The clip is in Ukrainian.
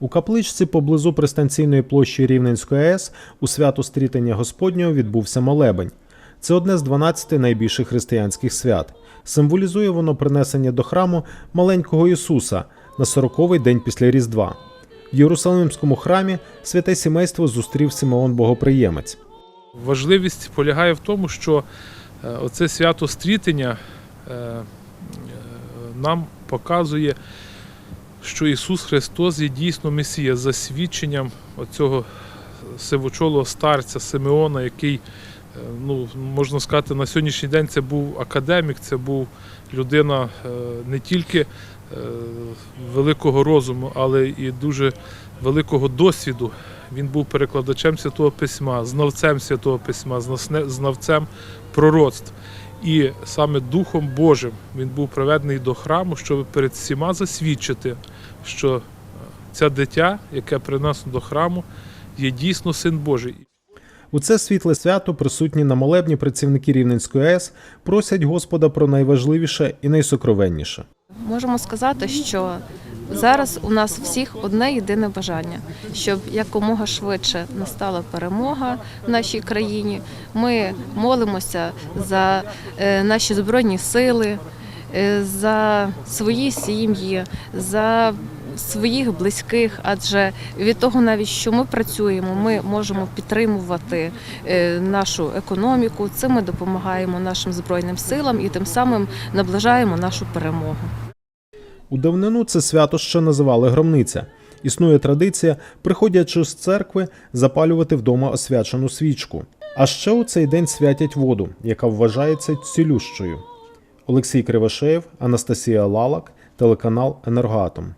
У капличці поблизу пристанційної площі Рівненської АЕС у свято стрітення Господнього відбувся молебень. Це одне з 12 найбільших християнських свят. Символізує воно принесення до храму маленького Ісуса на 40-й день після Різдва. В Єрусалимському храмі святе сімейство зустрів Симеон Богоприємець. Важливість полягає в тому, що е, оце свято стрітення е, е, нам показує, що Ісус Христос є дійсно Месія за свідченням оцього сивочолого старця Симеона, який, е, ну, можна сказати, на сьогоднішній день це був академік, це був людина е, не тільки е, великого розуму, але і дуже великого досвіду. Він був перекладачем Святого Письма, знавцем Святого Письма, знавцем пророцтв. І саме Духом Божим він був приведений до храму, щоб перед всіма засвідчити, що це дитя, яке принесено до храму, є дійсно син Божий. У це світле свято присутні на молебні працівники Рівненської АЕС просять Господа про найважливіше і найсокровенніше. Можемо сказати, що зараз у нас всіх одне єдине бажання, щоб якомога швидше настала перемога в нашій країні. Ми молимося за е, наші збройні сили, е, за свої сім'ї, за своїх близьких, адже від того, навіть що ми працюємо, ми можемо підтримувати е, нашу економіку. Цим ми допомагаємо нашим збройним силам і тим самим наближаємо нашу перемогу. У давнину це свято ще називали громниця. Існує традиція, приходячи з церкви, запалювати вдома освячену свічку. А ще у цей день святять воду, яка вважається цілющою. Олексій Кривошеєв, Анастасія Лалак, телеканал Енергоатом.